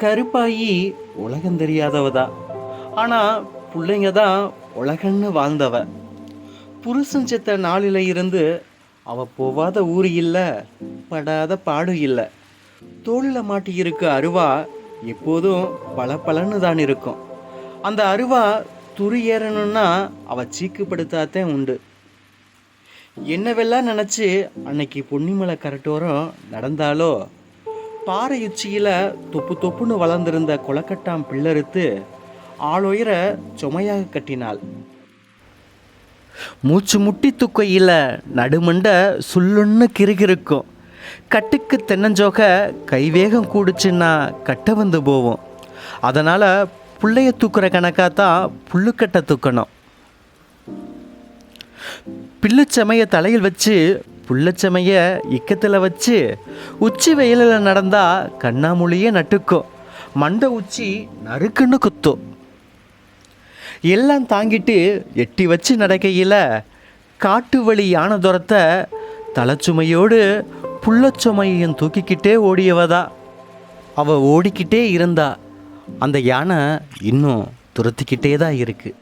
கருப்பாயி உலகம் தெரியாதவ தான் ஆனால் பிள்ளைங்க தான் உலகன்னு வாழ்ந்தவ. புருஷன் செத்த நாளில் இருந்து அவ போவாத ஊர் இல்லை படாத பாடு இல்லை. தோளில் மாட்டி இருக்க அருவா எப்போதும் பல தான் இருக்கும். அந்த அருவா துரு ஏறணும்னா அவ சீக்குப்படுத்தாதான் உண்டு. என்னவெல்லாம் நினச்சி அன்னைக்கு பொன்னிமலை கரட்டோரம் நடந்தாலோ பாறை உச்சியில் தொப்பு தொப்புன்னு வளர்ந்திருந்த கொலக்கட்டாம் பிள்ளறுத்து ஆளுயர சுமையாக கட்டினாள். மூச்சு முட்டி துக்கையில் நடுமண்ட சுள்ளுன்னு கிறுகிறுக்கும் கட்டுக்கு தென்னஞ்சோக கைவேகம் கூடுச்சுன்னா கட்ட வந்து போவோம். அதனால் புள்ளைய தூக்குற கணக்காக தான் புல்லுக்கட்டை தூக்கணும். பிள்ளைச்சமைய தலையில் வச்சு புள்ளச்சமைய இக்கத்தில் வச்சு உச்சி வெயிலில் நடந்தால் கண்ணாமூலியே நட்டுக்கும். மண்டை உச்சி நறுக்குன்னு குத்தும். எல்லாம் தாங்கிட்டு எட்டி வச்சு நடக்கையில் காட்டு வழி யானை துரத்தை தலைச்சுமையோடு புள்ளச்சுமையையும் தூக்கிக்கிட்டே ஓடியவதா. அவ ஓடிக்கிட்டே இருந்தா. அந்த யானை இன்னும் துரத்திக்கிட்டே தான் இருக்குது